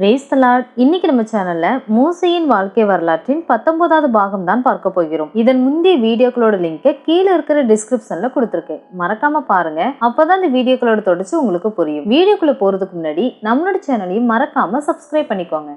ரேஸ்தலாட் இன்னைக்கு நம்ம சேனல்ல மூசையின் வாழ்க்கை வரலாற்றின் பத்தொன்பதாவது பாகம் தான் பார்க்க போகிறோம். இதன் முந்தைய வீடியோக்களோட லிங்கை கீழே இருக்கிற டிஸ்கிரிப்ஷன்ல கொடுத்துருக்கேன். மறக்காம பாருங்க. அப்பதான் இந்த வீடியோக்களோட தொடர்ச்சி உங்களுக்கு புரியும். வீடியோக்குள்ள போறதுக்கு முன்னாடி நம்மளோட சேனலையும் மறக்காம சப்ஸ்கிரைப் பண்ணிக்கோங்க.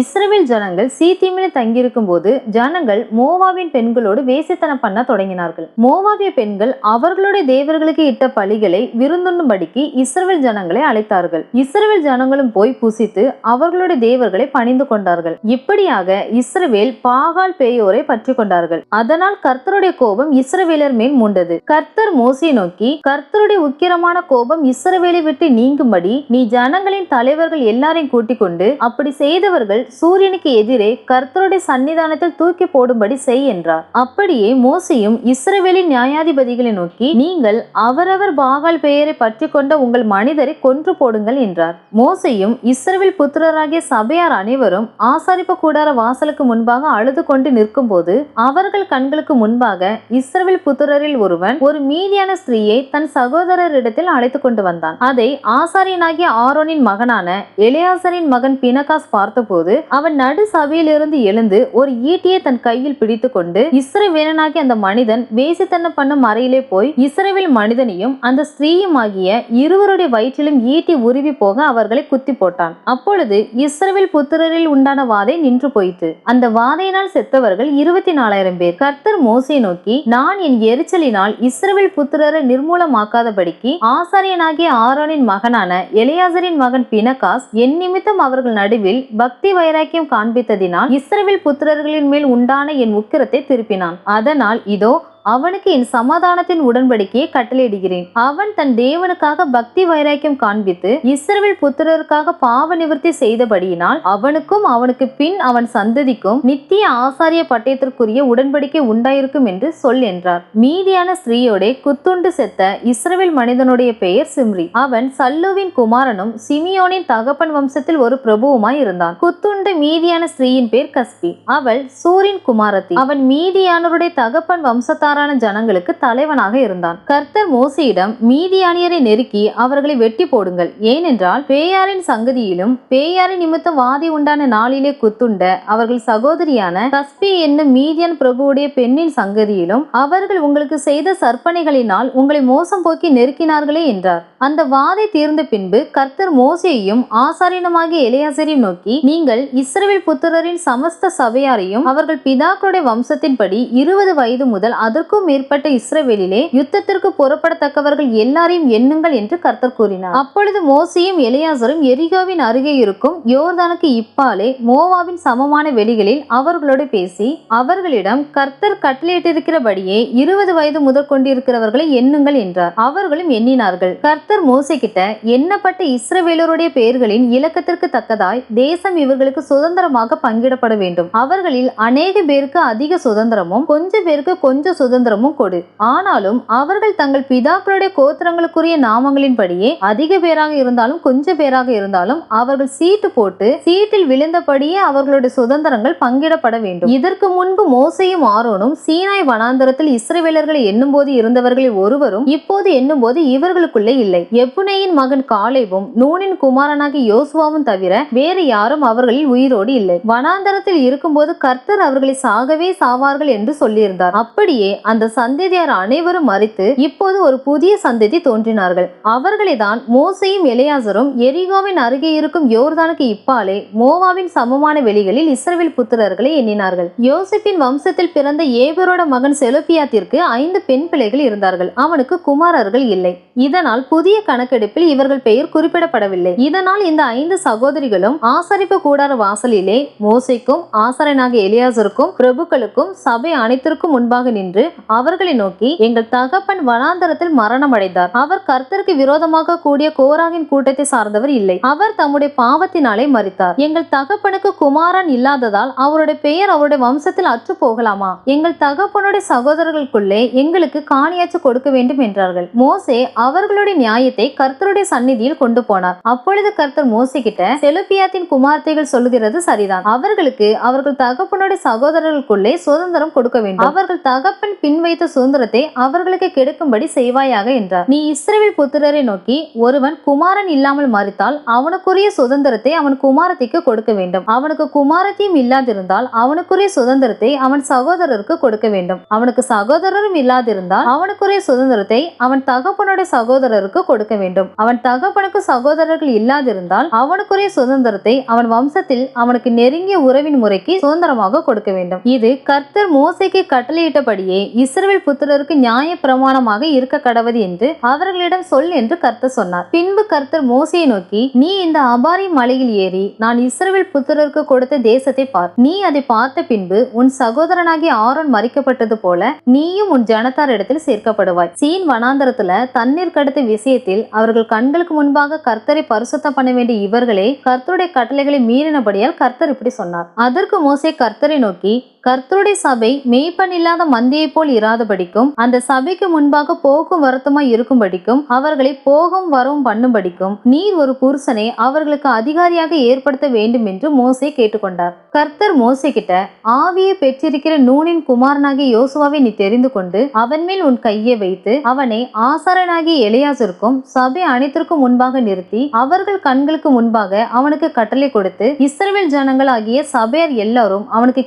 இஸ்ரவேல் ஜனங்கள் சீத்தீமில் தங்கியிருக்கும் போது ஜனங்கள் மோவாவின் பெண்களோடு வேசித்தனம் பண்ண தொடங்கினார்கள். மோவாவிய பெண்கள் அவர்களுடைய தேவர்களுக்கு இட்ட பலிகளை விருந்துண்ணும்படிக்கு இஸ்ரவேல் ஜனங்களை அழைத்தார்கள். இஸ்ரேல் ஜனங்களும் போய் புசித்து அவர்களுடைய தேவர்களை பணிந்து கொண்டார்கள். இப்படியாக இஸ்ரவேல் பாகால் பேயோரை பற்றி கொண்டார்கள். அதனால் கர்த்தருடைய கோபம் இஸ்ரவேலர் மேல் மூண்டது. கர்த்தர் மோசி நோக்கி கர்த்தருடைய உக்கிரமான கோபம் இஸ்ரவேலை விட்டு நீங்கும்படி நீ ஜனங்களின் தலைவர்கள் எல்லாரையும் கூட்டிக் கொண்டு அப்படி செய்தவர்கள் சூரியனுக்கு எதிரே கர்த்தருடைய சன்னிதானத்தில் தூக்கி போடும்படி செய் என்றார். அப்படியே மோசையும் இஸ்ரவேலின் நியாயாதிபதிகளை நோக்கி நீங்கள் அவரவர் பாகால் பெயரை பற்றி கொண்ட உங்கள் மனிதரை கொன்று போடுங்கள் என்றார். மோசையும் இஸ்ரவேல் புத்திரராகிய சபையார் அனைவரும் ஆசாரிப்பு கூடார வாசலுக்கு முன்பாக அழுது கொண்டு நிற்கும் போது அவர்கள் கண்களுக்கு முன்பாக இஸ்ரவேல் புத்திரரில் ஒருவன் ஒரு மீதியான ஸ்திரீயை தன் சகோதரரிடத்தில் அழைத்து கொண்டு வந்தான். அதை ஆசாரியனாகிய ஆரோனின் மகனான எலியாசரின் மகன் பினகாஸ் பார்த்தபோது போது அவன் நடு சபையிலிருந்து எழுந்து ஒரு ஈட்டியை தன் கையில் பிடித்து கொண்டு இஸ்ரவேலனாகிய அந்த மனிதன் வேசித்தனம் பண்ணும் அறையிலே போய் இஸ்ரவேல் மனிதனையும் அந்த ஸ்திரீயும் ஆகிய இருவருடைய வயிற்றிலும் ஈட்டி உருவி போக அவர்களை குத்தி போட்டான். அப்பொழுது இஸ்ரவேல் புத்திரரில் உண்டான வாதை நின்று போயிற்று. அந்த வாதையினால் செத்தவர்கள் இருபத்தி நாலாயிரம் பேர். கர்த்தர் மோசை நோக்கி நான் என் எரிச்சலினால் இஸ்ரவேல் புத்திரரை நிர்மூலமாக்காதபடிக்கு ஆசாரியனாகிய ஆரோனின் மகனான எலியாசரின் மகன் பினகாஸ் என் நிமித்தம் அவர்கள் நடுவில் பக்தி வைராக்கியம் காண்பித்ததினால் இஸ்ரவேல் புத்திரர்களின் மேல் உண்டான என் உக்கிரத்தை திருப்பினான். அதனால் இதோ அவனுக்கு என் சமாதானத்தின் உடன்படிக்கையை கட்டளையிடுகிறேன். அவன் தன் தேவனுக்காக பக்தி வைராக்கியம் காண்பித்து இஸ்ரவேல் புத்திரருக்காக பாவ நிவர்த்தி செய்தபடியினால் அவனுக்கும் அவனுக்கு பின் அவன் சந்ததிக்கும் நித்திய ஆசாரிய பட்டயத்திற்குரிய உடன்படிக்கை உண்டாயிருக்கும் என்று சொல் என்றார். மீதியான ஸ்திரீயோட குத்துண்டு செத்த இஸ்ரவேல் மனிதனுடைய பெயர் சிம்ரி. அவன் சல்லுவின் குமாரனும் சிமியோனின் தகப்பன் வம்சத்தில் ஒரு பிரபுவுமாய் இருந்தான். குத்துண்டு மீதியான ஸ்திரீயின் பேர் கஸ்பி. அவள் சூரின் குமாரத்தி. அவன் மீதியானருடைய தகப்பன் வம்சத்தார் சாதாரண ஜனங்களுக்கு தலைவனாக இருந்தான். கர்த்தர் மோசையிடம் மீதியானியரை நெருக்கி அவர்களை வெட்டி போடுங்கள். ஏனென்றால் பேயாரின் சங்கதியிலும் பேயாரின் நிமித்தம் வாதி உண்டான நாளிலே குத்துண்ட அவர்கள் சகோதரியான கஸ்பி என்னும் மீதியன் பிரபுவுடைய பெண்ணின் சங்கதியிலும் அவர்கள் உங்களுக்கு செய்த சற்பனைகளினால் உங்களை மோசம் போக்கி நெருக்கினார்களே என்றார். அந்த வாதை தீர்ந்த பின்பு கர்த்தர் மோசையையும் ஆசாரியனமாகிய எலியாசரையும் நோக்கி நீங்கள் இஸ்ரவேல் புத்திரரின் சமஸ்த சபையாரையும் அவர்கள் பிதாக்களுடைய வம்சத்தின்படி இருபது வயது முதல் அதற்கு அதற்கும் மேற்பட்ட இஸ்ரவேலிலே யுத்தத்திற்கு புறப்படத்தக்கவர்கள் எல்லாரையும் எண்ணுங்கள் என்று கர்த்தர் கூறினார். அப்பொழுது மோசியும் எலியாசரும் எரிகோவின் அருகே இருக்கும் யோர்தானுக்கு இப்பாலே மோவாவின் சமமான வெளிகளில் அவர்களோடு பேசி அவர்களிடம் கர்த்தர் கட்டளையிட்டிருக்கிறபடியே இருபது வயது முதற் கொண்டிருக்கிறவர்களை எண்ணுங்கள் என்றார். அவர்களும் எண்ணினார்கள். கர்த்தர் மோசை கிட்ட எண்ணப்பட்ட இஸ்ரவேலருடைய பெயர்களின் இலக்கத்திற்கு தக்கதாய் தேசம் இவர்களுக்கு சுதந்திரமாக பங்கிடப்பட வேண்டும். அவர்களில் அநேக பேருக்கு அதிக சுதந்திரமும் கொஞ்ச பேருக்கு கொஞ்சம் சுதந்திரமும் கொடு. ஆனாலும் அவர்கள் தங்கள் பிதாக்களுடைய கோத்திரங்களுக்குரிய நாமங்களின்படியே அதிக பேராக இருந்தாலும் கொஞ்ச பேராக இருந்தாலும் அவர்கள் சீட்டு போட்டு சீட்டில் விழுந்தபடியே அவர்களுடைய சுதந்திரங்கள் பங்கிடப்பட வேண்டும். இதற்கு முன்பு மோசையும் ஆரோனும் சீனாய் வனாந்தரத்தில் இஸ்ரவேலர்களை எண்ணும்போது இருந்தவர்களில் ஒருவரும் இப்போது எண்ணும்போது இவர்களுக்குள்ளே இல்லை. எப்புனையின் மகன் காலேவும் நூனின் குமாரனாகி யோசுவாவும் தவிர வேறு யாரும் அவர்களில் உயிரோடு இல்லை. வனாந்தரத்தில் இருக்கும்போது கர்த்தர் அவர்களை சாகவே சாவார்கள் என்று சொல்லியிருந்தார். அப்படியே அந்த சந்ததியார் அனைவரும் மறித்து இப்போது ஒரு புதிய சந்ததி தோன்றினார்கள். அவர்களை தான் மோசையும் எலியாசரும் எரிகோவின் அருகே இருக்கும் யோர்தானுக்கு இப்பாலே மோவாவின் சமமான வெளிகளில் இஸ்ரவேல் புத்திரர்களை எண்ணினார்கள். யோசிப்பின் வம்சத்தில் பிறந்த ஏபரோட மகன் செலுப்பியாத்திற்கு ஐந்து பெண் பிள்ளைகள் இருந்தார்கள். அவனுக்கு குமாரர்கள் இல்லை. இதனால் புதிய கணக்கெடுப்பில் இவர்கள் பெயர் குறிப்பிடப்படவில்லை. இதனால் இந்த ஐந்து சகோதரிகளும் ஆசரிப்பு கூடார வாசலிலே மோசைக்கும் ஆசரனாக எலியாசருக்கும் பிரபுக்களுக்கும் சபை அனைத்திற்கும் முன்பாக நின்று அவர்களை நோக்கி எங்கள் தகப்பன் வனாந்தரத்தில் மரணம் அடைந்தார் அவர் கர்த்தருக்கு விரோதமாக கூடிய கோராகின் கூட்டத்தை சார்ந்தவர் இல்லை. அவர் தம்முடைய பாவத்தினாலே மறித்தார் எங்கள் தகப்பனுக்கு குமாரன் இல்லாததால் அவருடைய பெயர் அவருடைய வம்சத்தில் அற்று போகலாமா? எங்கள் தகப்பனுடைய சகோதரர்களுக்குள்ளே எங்களுக்கு காணியாச்சு கொடுக்க வேண்டும் என்றார்கள். மோசே அவர்களுடைய நியாயத்தை கர்த்தருடைய சந்நிதியில் கொண்டு போனார். அப்பொழுது கர்த்தர் மோசே கிட்ட செலுப்பியாத்தின் குமார்த்தைகள் சொல்லுகிறது சரிதான். அவர்களுக்கு அவர்கள் தகப்பனுடைய சகோதரர்களுக்குள்ளே சுதந்திரம் கொடுக்க வேண்டும். அவர்கள் தகப்பன் தேவன் பின் வைத்த சுதந்திரத்தை அவர்களுக்கு கெடுக்கும்படி செய்வாயாக என்றார். நீ இஸ்ரேல் புத்திரரை நோக்கி ஒருவன் குமாரன் இல்லாமல் மறித்தால் அவனுக்குரிய சுதந்திரத்தை அவன் குமாரத்திக்கு கொடுக்க வேண்டும். அவனுக்கு குமாரத்தையும் இல்லாதிருந்தால் அவனுக்குரிய சுதந்திரத்தை அவன் சகோதரருக்கு கொடுக்க வேண்டும். அவனுக்கு சகோதரரும் இல்லாதிருந்தால் அவனுக்குரிய சுதந்திரத்தை அவன் தகப்பனுடைய சகோதரருக்கு கொடுக்க வேண்டும். அவன் தகப்பனுக்கு சகோதரர்கள் இல்லாதிருந்தால் அவனுக்குரிய சுதந்திரத்தை அவன் வம்சத்தில் அவனுக்கு நெருங்கிய உறவின் முறைக்கு சுதந்திரமாக கொடுக்க வேண்டும். இது கர்த்தர் மோசைக்கு கட்டளையிட்டபடியே இஸ்ரவேல் புத்திரருக்கு நியாய பிரமாணமாக இருக்க கடவது என்று அவர்களிடம் சொல் என்று கர்த்தர் சொன்னார். பின்பு கர்த்தர் மோசையை நோக்கி நீ இந்த அபாரி மலையில் ஏறி நான் இஸ்ரவேல் புத்திரருக்கு கொடுத்த தேசத்தை பார். நீ அதை பார்த்த பின்பு உன் சகோதரனாகிய ஆரோன் மறிக்கப்பட்டது போல நீயும் உன் ஜனத்தார் இடத்தில் சேர்க்கப்படுவாய். சீன் வனாந்தரத்துல தண்ணீர் கடத்த விஷயத்தில் அவர்கள் கண்களுக்கு முன்பாக கர்த்தரை பரிசுத்தம் பண்ண வேண்டிய இவர்களே கர்த்தருடைய கட்டளைகளை மீறினபடியால் கர்த்தர் இப்படி சொன்னார். அதற்கு மோசை கர்த்தரை நோக்கி கர்த்தருடைய சபை மேய்ப்பன் இல்லாத மந்தியை போல் இராதபடிக்கும் அந்த சபைக்கு முன்பாக போக்கும் வருத்தமாய் இருக்கும்படிக்கும் அவர்களை போகும் வரவும் பண்ணும்படிக்கும் நீர் ஒரு புருஷனை அவர்களுக்கு அதிகாரியாக ஏற்படுத்த வேண்டும் என்று மோசே கேட்டுக்கொண்டார். கர்த்தர் மோசை கிட்ட ஆவியை பெற்றிருக்கிற நூனின் குமாரனாகிய யோசுவாவை நீ தெரிந்து கொண்டு அவன் மேல் உன் கையை வைத்து அவனை ஆசாரனாகிய இளையாசருக்கும் சபை அனைத்திற்கும் முன்பாக நிறுத்தி அவர்கள் கண்களுக்கு முன்பாக அவனுக்கு கட்டளை கொடுத்து இஸ்ரேல் ஜனங்கள் ஆகிய சபையர் எல்லாரும் அவனுக்கு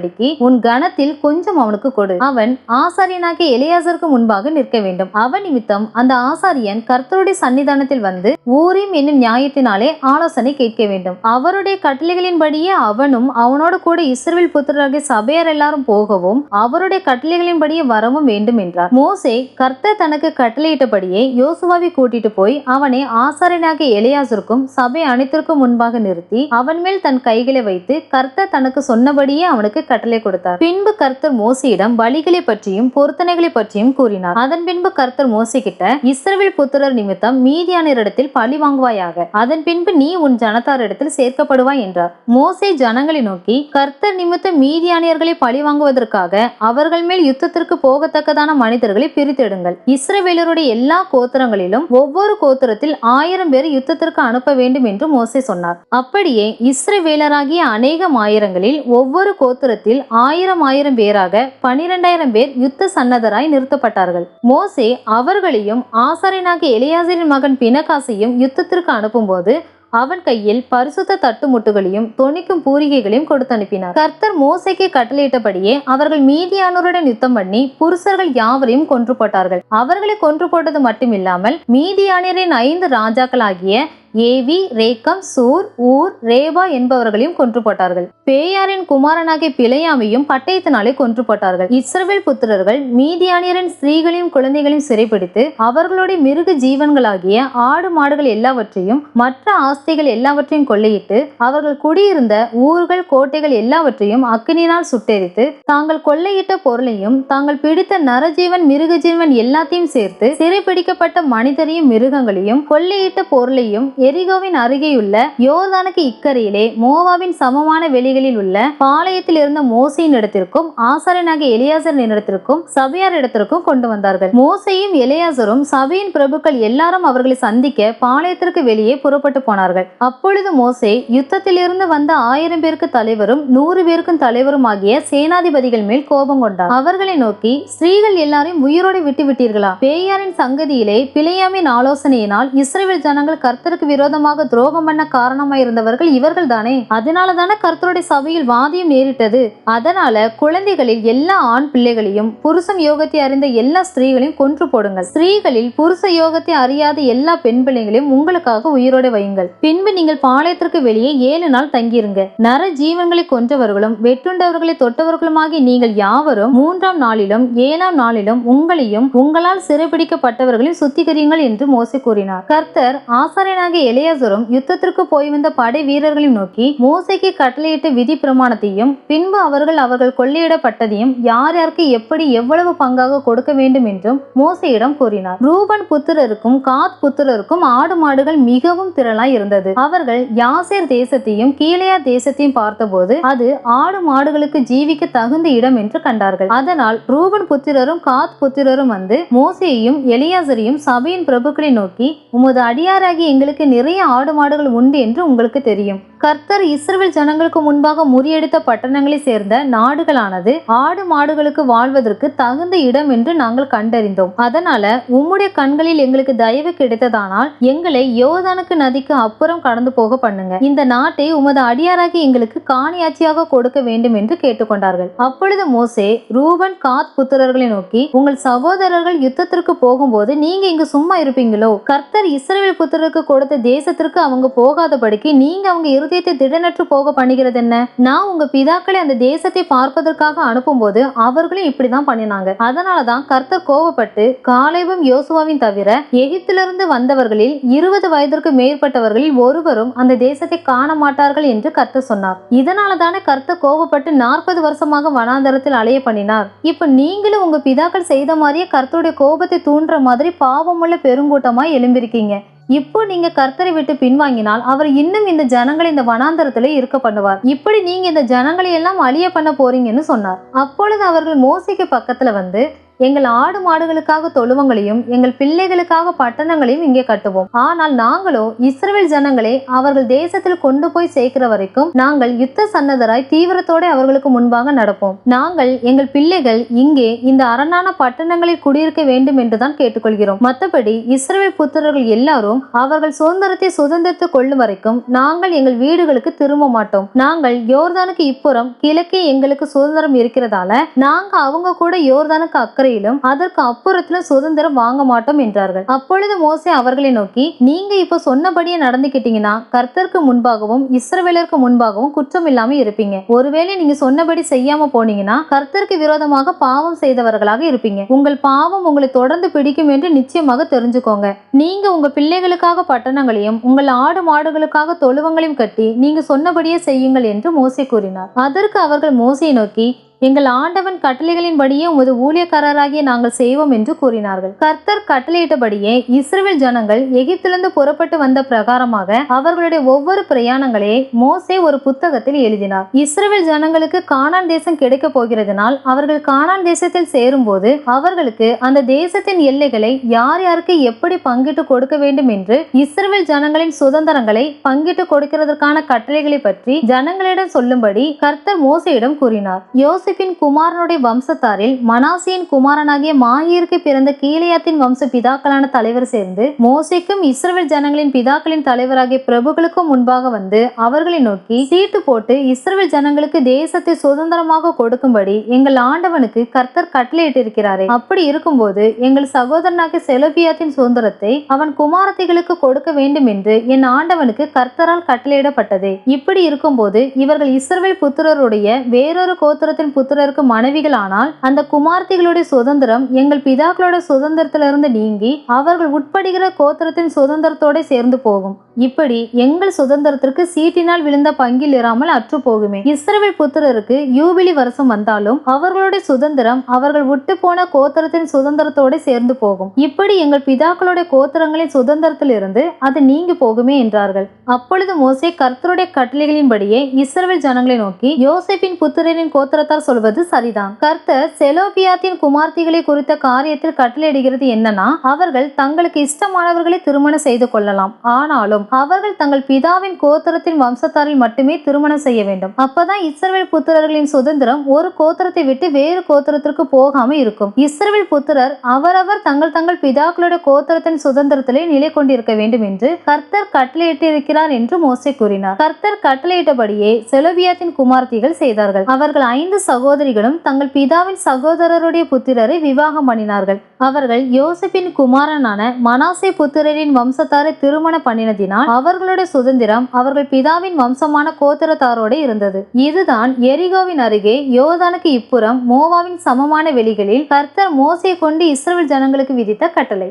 கீழ்ப்படியும்படிக்கு உன் கணத்தில் கொஞ்சம் அவனுக்கு கொடு. அவன் ஆசாரியனாகிய எலியாசருக்கு முன்பாக நிற்க வேண்டும். அவன் நிமித்தம் அந்த ஆசாரியன் கர்த்தருடைய சன்னிதானத்தில் வந்து ஊரிம் என்னும் நியாயத்தினாலே ஆலோசனை கேட்க வேண்டும். அவருடைய கட்டளைகளின்படியே அவனும் அவனோடு கூட இஸ்ரேல் புத்திரராகிய சபையர் எல்லாரும் போகவும் அவருடைய கட்டளைகளின்படியே வரவும் வேண்டும் என்றார். மோசே கர்த்தர் தனக்கு கட்டளையிட்டபடியே யோசுவாவை கூட்டிட்டு போய் அவனை ஆசாரியனாகிய எலியாசருக்கும் சபை அனைத்திற்கும் முன்பாக நிறுத்தி அவன் மேல் தன் கைகளை வைத்து கர்த்தர் தனக்கு சொன்னபடியே அவனுக்கு கட்டளை கொடுத்தார். பின்பு கர்த்தர் மோசியிடம் பலிகளை பற்றியும் பொருத்தனைகளை பற்றியும் கூறினார். அதன் பின்பு கர்த்தர் மோசி கிட்ட இஸ்ரவேல் புத்திரர் நிமித்தம் மீதியானரிடத்தில் பழி வாங்குவாயாக. அதன் பின்பு நீ உன் ஜனத்தாரிடத்தில் சேர்க்கப்படுவாய் என்றார். மோசே ஜனங்களை நோக்கி கர்த்தர் நிமித்தம் மீதியானியர்களை பழி வாங்குவதற்காக அவர்கள் மேல் யுத்தத்திற்கு போகத்தக்கதான மனிதர்களை பிரித்தெடுங்கள். இஸ்ரவேலருடைய எல்லா கோத்திரங்களிலும் ஒவ்வொரு கோத்திரத்தில் ஆயிரம் பேர் யுத்தத்திற்கு அனுப்ப வேண்டும் என்று மோசே சொன்னார். அப்படியே இஸ்ரவேலராகிய அநேகம் ஆயிரங்களில் ஒவ்வொரு கோத்திரத்தில் ஆயிரம் ஆயிரம் பேராக பனிரெண்டாயிரம் பேர் யுத்த சன்னதராய் நிறுத்தப்பட்டார்கள். மோசே அவர்களையும் ஆசாரியனாகிய எலியாசரின் மகன் பினகாசையும் யுத்தத்திற்கு அனுப்பும்போது அவன் கையில் பரிசுத்த தட்டுமுட்டுகளையும் தொனிக்கும் பூரிகைகளையும் கொடுத்து அனுப்பினார். கர்த்தர் மோசைக்கு கட்டளையிட்டபடியே அவர்கள் மீதியானோருடன் யுத்தம் பண்ணி புருஷர்கள் யாவரையும் கொன்று போட்டார்கள். அவர்களை கொன்று போட்டது மட்டுமில்லாமல் மீதியானரின் ஐந்து ராஜாக்களாகிய ஏவி ரேக்கம் சூர் ஊர் ரேபா என்பவர்களையும் கொன்று போட்டார்கள். பேயாரின் குமாரனாகிய பிழையாமையும் பட்டயத்தினாலே கொன்று போட்டார்கள். இஸ்ரவேல் புத்திரர்கள் மீதியானியரின் ஸ்திரீகளையும் குழந்தைகளையும் சிறைப்பிடித்து அவர்களுடைய மிருக ஜீவன்களாகிய ஆடு மாடுகள் எல்லாவற்றையும் மற்ற ஆஸ்திகள் எல்லாவற்றையும் கொள்ளையிட்டு அவர்கள் குடியிருந்த ஊர்கள் கோட்டைகள் எல்லாவற்றையும் அக்கினியினால் சுட்டெரித்து தாங்கள் கொள்ளையிட்ட பொருளையும் தாங்கள் பிடித்த நரஜீவன் மிருக ஜீவன் எல்லாத்தையும் சேர்த்து சிறைப்பிடிக்கப்பட்ட மனிதரையும் மிருகங்களையும் கொள்ளையிட்ட பொருளையும் எரிகோவின் அருகேயுள்ள யோர்தானுக்கு இக்கரையிலே மோவாவின் சமமான வெளிகளில் உள்ள பாளையத்தில் இருந்த மோசையின் இடத்திற்கும் ஆசாரியனாகிய எலியாசரின் இடத்திற்கும் சபையார் இடத்திற்கும் கொண்டு வந்தார்கள். மோசையும் எலியாசரும் சபையின் பிரபுக்கள் எல்லாரும் அவர்களை சந்திக்க பாளையத்திற்கு வெளியே புறப்பட்டு போனார்கள். அப்பொழுது மோசே யுத்தத்திலிருந்து வந்த ஆயிரம் பேருக்கு தலைவரும் நூறு பேருக்கும் தலைவரும் ஆகிய சேனாதிபதிகள் மேல் கோபம் கொண்டார். அவர்களை நோக்கி ஸ்திரீகள் எல்லாரையும் உயிரோடு விட்டு விட்டீர்களா பேயாரின் சங்கதியிலே பிழையாமின் ஆலோசனையினால் இஸ்ரேல் ஜனங்கள் கர்த்தருக்கு விரோதமாக துரோகம் பண்ண காரணமாய் இருந்தவர்கள் இவர்கள் தானே அதனால தானே கர்த்தருடைய சபையில் வாதியம் நேரிட்டது. அதனால குழந்தைகளில் எல்லா ஆண் பிள்ளைகளையும் புருஷம் யோகத்தை அறிந்த எல்லா ஸ்திரீகளையும் கொன்று போடுங்கள். ஸ்திரீகளில் புருஷ யோகத்தை அறியாத எல்லா பெண் பிள்ளைகளையும் உங்களுக்காக உயிரோடு வையுங்கள். பின்பு நீங்கள் பாளையத்திற்கு வெளியே ஏழு நாள் தங்கியிருங்க. நர ஜீவன்களை கொன்றவர்களும் வெட்டுண்டவர்களை தொட்டவர்களுமாகி நீங்கள் யாவரும் மூன்றாம் நாளிலும் ஏழாம் நாளிலும் உங்களையும் உங்களால் சிறைபிடிக்கப்பட்டவர்களையும் சுத்திகரியுங்கள் என்று மோசே கூறினார். கர்த்தர் ஆசாரியனாக ஆசாரியனாகிய எலியாசரும் யுத்தத்திற்கு போய் வந்த படை வீரர்களை நோக்கி மோசைக்கு கட்டளையிட்ட விதி பிரமாணத்தையும் பின்பு அவர்கள் அவர்கள் கொள்ளையிடப்பட்டதையும் யார் யாருக்கு எப்படி எவ்வளவு பங்காக கொடுக்க வேண்டும் என்றும் மோசையிடம் கூறினார். ரூபன் புத்திரருக்கும் காத் புத்திரருக்கும் ஆடு மாடுகள் மிகவும் திரளாய் இருந்தது. அவர்கள் யாசேர் தேசத்தையும் கீழையா தேசத்தையும் பார்த்தபோது அது ஆடு மாடுகளுக்கு ஜீவிக்க தகுந்த இடம் என்று கண்டார்கள். அதனால் ரூபன் புத்திரரும் காத் புத்திரரும் வந்து மோசையையும் எலியாசரையும் சபையின் பிரபுக்களை நோக்கி உமது அடியாராகி எங்களுக்கு நிறைய ஆடு மாடுகள் உண்டு என்று உங்களுக்கு தெரியும். கர்த்தர் இஸ்ரேல் ஜனங்களுக்கு முன்பாக முறியடித்த பட்டணங்களை சேர்ந்த நாடுகளானது ஆடு மாடுகளுக்கு வாழ்வதற்கு தகுந்த இடம் என்று நாங்கள் கண்டறிந்தோம். அதனால உம்முடைய கண்களில் எங்களுக்கு தயவு கிடைத்ததானால் எங்களை யோதானுக்கு நதிக்கு அப்புறம் கடந்து போக பண்ணுங்க. இந்த நாட்டை உமது அடியாராகி எங்களுக்கு காணியாட்சியாக கொடுக்க வேண்டும் என்று கேட்டுக்கொண்டார்கள். அப்பொழுது மோசே ரூபன் காத் புத்திரர்களை நோக்கி உங்கள் சகோதரர்கள் யுத்தத்திற்கு போகும்போது நீங்க இங்கு சும்மா இருப்பீங்களோ? கர்த்தர் இஸ்ரேல் புத்திரருக்கு கொடுத்த தேசத்திற்கு அவங்க போகாதபடிக்கு நீங்க அவங்க இருதயத்தை திடனற்று போக பண்ணுகிறது என்ன? நான் உங்க பிதாக்களை அந்த தேசத்தை பார்ப்பதற்காக அனுப்பும்போது அவர்களும் இப்படிதான் பண்ணினாங்க. அதனாலதான் கர்த்தர் கோபப்பட்டு காலேபும் யோசுவாவின் தவிர எகிப்திலிருந்து வந்தவர்களில் இருபது வயதிற்கு மேற்பட்டவர்களில் ஒருவரும் அந்த தேசத்தை காண மாட்டார்கள் என்று கர்த்தர் சொன்னார். இதனால தானே கர்த்தர் கோபப்பட்டு நாற்பது வருஷமாக வனாந்தரத்தில் அலைய பண்ணினார். இப்ப நீங்களும் உங்க பிதாக்கள் செய்த மாதிரியே கர்த்தருடைய கோபத்தை தூண்டுற மாதிரி பாவமுள்ள பெருங்கூட்டமாய் எழும்பிருக்கீங்க. இப்போ நீங்க கர்த்தரை விட்டு பின்வாங்கினால் அவர் இன்னும் இந்த ஜனங்களை இந்த வனாந்தரத்திலே இருக்க பண்ணுவார். இப்படி நீங்க இந்த ஜனங்களை எல்லாம் அழிய பண்ண போறீங்கன்னு சொன்னார். அப்பொழுது அவர்கள் மோசைக்கு பக்கத்துல வந்து எங்கள் ஆடு மாடுகளுக்காக தொழுவங்களையும் எங்கள் பிள்ளைகளுக்காக பட்டணங்களையும் இங்கே கட்டுவோம். ஆனால் நாங்களோ இஸ்ரேல் ஜனங்களை அவர்கள் தேசத்தில் கொண்டு போய் சேர்க்கிற வரைக்கும் நாங்கள் யுத்த சன்னதராய் தீவிரத்தோட அவர்களுக்கு முன்பாக நடப்போம். நாங்கள் எங்கள் பிள்ளைகள் இங்கே இந்த அரணான பட்டணங்களில் குடியிருக்க வேண்டும் என்றுதான் கேட்டுக்கொள்கிறோம். மற்றபடி இஸ்ரேல் புத்திரர்கள் எல்லாரும் அவர்கள் சுதந்திரத்தை சுதந்திரத்து கொள்ளும் வரைக்கும் நாங்கள் எங்கள் வீடுகளுக்கு திரும்ப மாட்டோம். நாங்கள் யோர்தானுக்கு இப்புறம் கிழக்கே எங்களுக்கு சுதந்திரம் இருக்கிறதால நாங்க அவங்க கூட யோர்தானுக்கு அக்கறை அக்கறையிலும் அதற்கு அப்புறத்திலும் சுதந்திரம் வாங்க மாட்டோம் என்றார்கள். அப்பொழுது மோசே அவர்களை நோக்கி நீங்க இப்ப சொன்னபடியே நடந்துகிட்டீங்கன்னா கர்த்தருக்கு முன்பாகவும் இஸ்ரவேலருக்கு முன்பாகவும் குற்றம் இல்லாம இருப்பீங்க. ஒருவேளை நீங்க சொன்னபடி செய்யாம போனீங்கன்னா கர்த்தருக்கு விரோதமாக பாவம் செய்தவர்களாக இருப்பீங்க. உங்கள் பாவம் உங்களை தொடர்ந்து பிடிக்கும் என்று நிச்சயமாக தெரிஞ்சுக்கோங்க. நீங்க உங்க பிள்ளைகளுக்காக பட்டணங்களையும் உங்கள் ஆடு மாடுகளுக்காக தொழுவங்களையும் கட்டி நீங்க சொன்னபடியே செய்யுங்கள் என்று மோசே கூறினார். அதற்கு அவர்கள் மோசையை நோக்கி எங்கள் ஆண்டவன் கட்டளைகளின்படியே உமது ஊழியக்காரராகிய நாங்கள் செய்வோம் என்று கூறினார்கள். கர்த்தர் கட்டளையிட்டபடியே இஸ்ரேல் ஜனங்கள் எகிப்திலிருந்து புறப்பட்டு வந்த பிரகாரமாக அவர்களுடைய ஒவ்வொரு பிரயாணங்களே மோசே ஒரு புத்தகத்தில் எழுதினார். இஸ்ரேல் ஜனங்களுக்கு கானான் தேசம் கிடைக்க போகிறதுனால் அவர்கள் கானான் தேசத்தில் சேரும்போது அவர்களுக்கு அந்த தேசத்தின் எல்லைகளை யார் யாருக்கு எப்படி பங்கிட்டு கொடுக்க வேண்டும் என்று இஸ்ரேல் ஜனங்களின் சுதந்திரங்களை பங்கிட்டு கொடுக்கிறதற்கான கட்டளைகளை பற்றி ஜனங்களிடம் சொல்லும்படி கர்த்தர் மோசையிடம் கூறினார். யோசிப்பின் குமாரனுடைய வம்சத்தாரில் மனாசியின் குமாரனாகிய மாயீருக்கு பிறந்த கீழையாத்தின் வம்ச பிதாக்களான தலைவர் சேர்ந்து மோசைக்கும் இஸ்ரவேல் ஜனங்களின் பிதாக்களின் தலைவராகிய பிரபுகளுக்கும் முன்பாக வந்து அவர்களை நோக்கி சீட்டு போட்டு இஸ்ரவேல் ஜனங்களுக்கு தேசத்தை சுதந்திரமாக கொடுக்கும்படி எங்கள் ஆண்டவனுக்கு கர்த்தர் கட்டளையிட்டிருக்கிறாரே. அப்படி இருக்கும்போது எங்கள் சகோதரனாகிய செலபியாத்தின் சுதந்திரத்தை அவன் குமாரத்திகளுக்கு கொடுக்க வேண்டும் என்று என் ஆண்டவனுக்கு கர்த்தரால் கட்டளையிடப்பட்டது. இப்படி இருக்கும்போது இவர்கள் இஸ்ரவேல் புத்திரருடைய வேறொரு கோத்திரத்தின் புத்திரருக்கு மனைவிகள் ஆனால் அந்த குமார்த்திகளுடைய சுதந்திரம் எங்கள் பிதாக்களோட சுதந்திரத்திலிருந்து நீங்கி அவர்கள் உட்படுகிற கோத்திரத்தின் சுதந்திரத்தோட சேர்ந்து போகும். இப்படி எங்கள் சுதந்திரத்திற்கு சீட்டினால் விழுந்த பங்கில் இராமல் அற்று போகுமே. இஸ்ரவேல் புத்திரருக்கு யூபிலி வருஷம் வந்தாலும் அவர்களுடைய சுதந்திரம் அவர்கள் விட்டு போன கோத்திரத்தின் சுதந்திரத்தோட சேர்ந்து போகும். இப்படி எங்கள் பிதாக்களுடைய கோத்திரங்களின் சுதந்திரத்திலிருந்து அது நீங்கி போகுமே என்றார்கள். அப்பொழுது மோசே கர்த்தருடைய கட்டளைகளின்படியே இஸ்ரவேல் ஜனங்களை நோக்கி யோசேப்பின் புத்திரரின் கோத்திரத்தார் சொல்வது சரிதான். கர்த்தர் செலோபியாத்தின் குமார்த்திகளை குறித்த காரியத்தில் கட்டளையிடுகிறது என்னன்னா அவர்கள் தங்களுக்கு இஷ்டமானவர்களை திருமணம் செய்து கொள்ளலாம். ஆனாலும் அவர்கள் தங்கள் பிதாவின் கோத்திரத்தின் வம்சத்தாரில் மட்டுமே திருமணம் செய்ய வேண்டும். அப்பதான் இஸ்ரவேல் புத்திரர்களின் சுதந்திரம் ஒரு கோத்திரத்தை விட்டு வேறு கோத்திரத்திற்கு போகாம இருக்கும். இஸ்ரவேல் புத்திரர் அவரவர் தங்கள் தங்கள் பிதாக்களுடைய கோத்திரத்தின் சுதந்திரத்திலே நிலை கொண்டிருக்க வேண்டும் என்று கர்த்தர் கட்டளையிட்டிருக்கிறார் என்று மோசை கூறினார். கர்த்தர் கட்டளையிட்டபடியே செலோபியாத்தின் குமார்த்திகள் செய்தார்கள். அவர்கள் ஐந்து சகோதரிகளும் தங்கள் பிதாவின் சகோதரருடைய புத்திரரை விவாகம் பண்ணினார்கள். அவர்கள் யோசிப்பின் குமாரனான மனாசே புத்திரரின் வம்சத்தாரை திருமணம் பண்ணினதினால் அவர்களுடைய சுதந்திரம் அவர்கள் பிதாவின் வம்சமான கோத்திரத்தாரோடு இருந்தது. இதுதான் எரிகோவின் அருகே யோதானுக்கு இப்புறம் மோவாவின் சமமான வெளிகளில் கர்த்தர் மோசை கொண்டு இஸ்ரேல் ஜனங்களுக்கு விதித்த கட்டளை.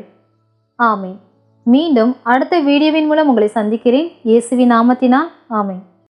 ஆமென். மீண்டும் அடுத்த வீடியோவின் மூலம் உங்களை சந்திக்கிறேன். இயேசுவின் நாமத்தினால். ஆமேன்.